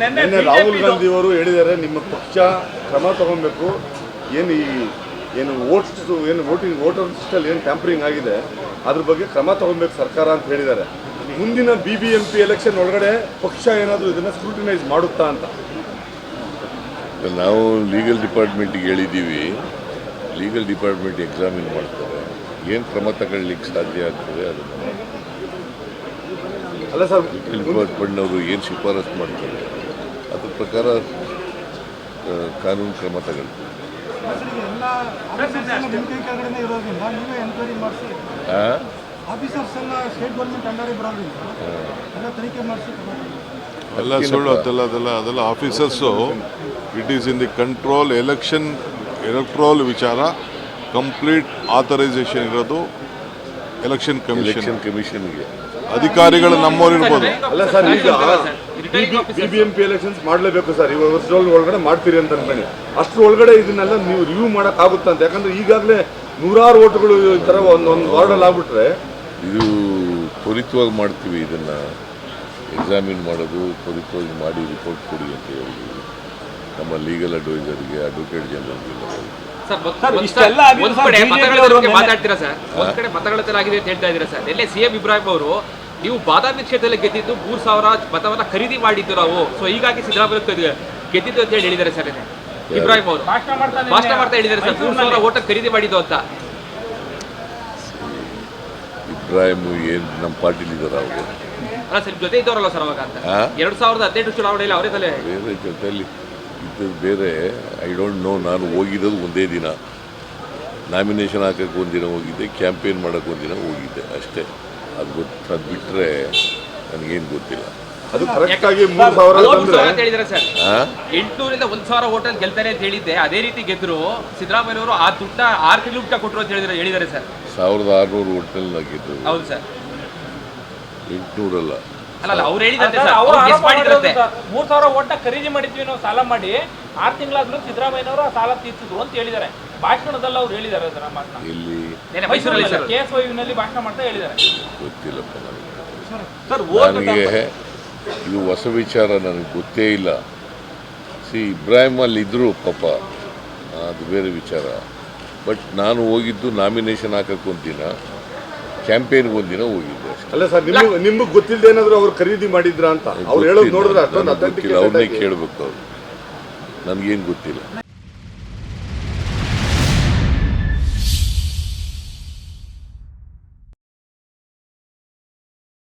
ನಿನ್ನೆ ರಾಹುಲ್ ಗಾಂಧಿ ಅವರು ಹೇಳಿದ್ದಾರೆ ನಿಮ್ಮ ಪಕ್ಷ ಕ್ರಮ ತಗೊಬೇಕು ಏನು ಈ ಏನು ವೋಟ್ಸ್ ಏನು ವೋಟಿಂಗ್ ವೋಟರ್ ಲಿಸ್ಟಲ್ಲಿ ಏನು ಟ್ಯಾಂಪರಿಂಗ್ ಆಗಿದೆ ಅದ್ರ ಬಗ್ಗೆ ಕ್ರಮ ತಗೊಬೇಕು ಸರ್ಕಾರ ಅಂತ ಹೇಳಿದ್ದಾರೆ. ಮುಂದಿನ B B M P election ಒಳಗಡೆ ಪಕ್ಷ ಏನಾದರೂ ಇದನ್ನು ಸ್ಕ್ರೂಟಿನೈಸ್ ಮಾಡುತ್ತಾ ಅಂತ. ನಾವು ಲೀಗಲ್ ಡಿಪಾರ್ಟ್ಮೆಂಟಿಗೆ ಹೇಳಿದ್ದೀವಿ. ಲೀಗಲ್ ಡಿಪಾರ್ಟ್ಮೆಂಟ್ ಎಕ್ಸಾಮಿನ್ ಮಾಡ್ತಾರೆ. ಏನು ಕ್ರಮ ತಗೊಳ್ಳಿಕ್ಕೆ ಸಾಧ್ಯ ಆಗ್ತದೆ ಅದನ್ನು ಅಲ್ಲ ಸರ್ ಡಿಪಾರ್ಟ್ಮೆಂಟ್ನವರು ಏನು ಶಿಫಾರಸು ಮಾಡ್ತಾರೆ? ಅದ್ರ ಪ್ರಕಾರ ಕಾನೂನು ಕ್ರಮ ತಗೊಳ್ತೀವಿ ಎಲ್ಲ ಸುಳ್ಳು ಅದೆಲ್ಲ ಅದೆಲ್ಲ ಅದೆಲ್ಲ officers it is in the control election electoral ವಿಚಾರ ಕಂಪ್ಲೀಟ್ ಆಥರೈಸೇಷನ್ ಇರೋದು ಎಲೆಕ್ಷನ್ ಕಮಿಷನ್ ಎಲೆಕ್ಷನ್ ಕಮಿಷನ್ಗೆ ಅಧಿಕಾರಿಗಳು ನಮ್ಮವ್ರು ಇರ್ಬೋದು. ಅಲ್ಲ ಸರ್ ಈಗ B B M P elections ಮಾಡಲೇಬೇಕು ಸರ್. ಇವಾಗ ವರ್ಷದೊಳಗೆ ಒಳಗಡೆ ಮಾಡ್ತೀರಿ ಅಂತ ಅನ್ಕೊಂಡು ಅಷ್ಟ್ರ ಒಳಗಡೆ ಇದನ್ನೆಲ್ಲ ನೀವು ರಿವ್ಯೂ ಮಾಡೋಕ್ಕಾಗುತ್ತಾ ಅಂತ. ಯಾಕಂದ್ರೆ ಈಗಾಗಲೇ ನೂರಾರು ಓಟ್ಗಳು ಈ ಥರ ಒಂದು ಒಂದು ವಾರ್ಡಲ್ಲಿ ಆಗ್ಬಿಟ್ರೆ ಇದು ತ್ವರಿತವಾಗಿ ಮಾಡ್ತೀವಿ ಇದನ್ನು. ಎಕ್ಸಾಮಿನ್ ಮಾಡೋದು ತ್ವರಿತವಾಗಿ ಮಾಡಿ ರಿಪೋರ್ಟ್ ಕೊಡಿ ಅಂತ ಹೇಳಿದ್ವಿ ನಮ್ಮ ಲೀಗಲ್ ಅಡ್ವೈಸರ್ಗೆ ಅಡ್ವೊಕೇಟ್ ಜನರಲ್ ಮಾತಾಡ್ತೀರಾ ಸರ್? ಒಂದ್ ಕಡೆ ಮತಗಳ ತರ ಆಗಿದೆ ಅಂತ ಹೇಳ್ತಾ ಇದೀರಾ ಸರ್. ಎಲ್ಲೇ ಸಿಎಂ ಇಬ್ರಾಹಿಂ ಅವರು ನೀವು ಬಾದಾಮಿ ಕ್ಷೇತ್ರದಲ್ಲಿ ಗೆದ್ದಿದ್ದು ಮೂರ್ ಸಾವಿರ ಮತವನ್ನ ಖರೀದಿ ಮಾಡಿದ್ದು ನಾವು. ಸೊ ಹೀಗಾಗಿ ಸಿದ್ದರಾಮಯ್ಯ ಗೆದ್ದಿದ್ದು ಅಂತ ಹೇಳಿ ಹೇಳಿದ್ದಾರೆ ಸರ್. ಇಬ್ರಾಹಿಂ ಅವರು. ಭಾಷಣ ಮಾಡ್ತಾ ಹೇಳಿದ್ದಾರೆ ಸರ್. ಮೂರು ಸಾವಿರ ಓಟ ಖರೀದಿ ಮಾಡಿದ್ದು ಅಂತ. ಇಬ್ರಾಹಿಂ ಏನು ನಮ್ಮ ಪಾರ್ಟಿಲಿದ್ದಾರೆ ಅವರು? ಅಲ್ಲ ಸರ್ ಜೊತೆ ಇದ್ದವರಲ್ಲ ಸರ್ ಅವಾಗ ಅಂತ. ಆ? ಎರಡ್ ಸಾವಿರದ ಹದಿನೆಂಟು ಚುನಾವಣೆಯಲ್ಲಿ ಅವರೇ ತಲೆ. ಬೇರೆ ಜೊತೆಯಲ್ಲಿ ಇದು ಬೇರೆ. ಐ ಡೋಂಟ್ ನೋ ನಾನು ಹೋಗಿರೋದು ಒಂದೇ ದಿನ. ನಾಮಿನೇಷನ್ ಹಾಕಕ್ಕೆ ಒಂದಿನ ಹೋಗಿದ್ದೆ ಕ್ಯಾಂಪೇನ್ ಮಾಡೋಕ್ಕೆ ಒಂದಿನ ಹೋಗಿದ್ದೆ ಅಷ್ಟೇ. ಅದು ಗೊತ್ತು ಅದು ಬಿಟ್ಟರೆ ನನಗೇನು ಗೊತ್ತಿಲ್ಲ. ಅದು ಕರೆಕ್ಟಾಗಿ ಮೂರು ಸಾವಿರ ಅಂತ ಹೇಳಿದ್ದಾರೆ ಸರ್? ಎಂಟುನೂರಿಂದ ಒಂದ್ ಸಾವಿರ ಹೋಟೆಲ್ ಗೆಲ್ತಾರೆ ಅಂತ ಹೇಳಿದ್ದೆ. ಅದೇ ರೀತಿ ಗೆದ್ರು. ಸಿದ್ದರಾಮಯ್ಯ ಅವರು ಆ ದುಡ್ಡ ಆರು ತಿಂಗಳು ಊಟ ಕೊಟ್ಟರು ಅಂತ ಹೇಳಿದ್ರೆ ಹೇಳಿದ್ದಾರೆ ಸರ್. ಸಾವಿರದ ಆರುನೂರು ಹೋಟೆಲ್ ನಾಗಿದ್ದು ಹೌದು ಸರ್. ಎಂಟುನೂರಲ್ಲ. ಅಲ್ಲ ಅಲ್ಲ ಅವ್ರು ಹೇಳಿದಂತೆ ಸರ್, ಅವ್ರು ಗೆಸ್ ಮಾಡಿದ್ರಂತೆ. ಮೂರ್ ಸಾವಿರ ಓಟ್ನ ಖರೀದಿ ಮಾಡಿದ್ವಿ ನಾವು ಸಾಲ ಮಾಡಿ ಆರ್ ತಿಂಗಳಾದ್ರೂ ಸಿದ್ದರಾಮಯ್ಯನವರು ಆ ಸಾಲ ತೀರ್ಸಿದ್ರು ಅಂತ ಹೇಳಿದ್ದಾರೆ ಭಾಷಣದಲ್ಲಿ ಅವ್ರು ಹೇಳಿದ್ದಾರೆ ಸರ್ ಮಾತನ್ನ. ಇಲ್ಲಿ ಮೈಸೂರಲ್ಲಿ ಸರ್ ಕೆ ಎಸ್ನಲ್ಲಿ ಭಾಷಣ ಮಾಡ್ತಾ ಹೇಳಿದ್ದಾರೆ. ಗೊತ್ತಿಲ್ಲಪ್ಪ ನನಗೆ ನನಗೆ ಇದು ಹೊಸ ವಿಚಾರ ನನಗೆ ಗೊತ್ತೇ ಇಲ್ಲ. ಸಿ ಇಬ್ರಾಹಿಂ ಅಲ್ಲಿ ಇದ್ದರು ಪಾಪ ಅದು ಬೇರೆ ವಿಚಾರ. ಬಟ್ ನಾನು ಹೋಗಿದ್ದು ನಾಮಿನೇಷನ್ ಹಾಕಕ್ಕೆ ಒಂದಿನ ಕ್ಯಾಂಪೇನ್ಗೆ ಒಂದಿನ ಹೋಗಿದ್ದೆ ಅಷ್ಟೇ. ಅಲ್ಲ ಸರ್ ನಿಮ್ಗೆ ನಿಮ್ಗೆ ಗೊತ್ತಿಲ್ಲದೆ ಏನಾದ್ರು ಅವ್ರು ಖರೀದಿ ಮಾಡಿದ್ರ ಅಂತ? ಅವ್ರು ಹೇಳೋದು ನೋಡಿದ್ರೆ ಅಷ್ಟೊಂದು ಅವ್ರನ್ನೇ ಕೇಳ್ಬೇಕು ಕೇಳಬೇಕು ಅವ್ರು. ನನಗೇನು ಗೊತ್ತಿಲ್ಲ.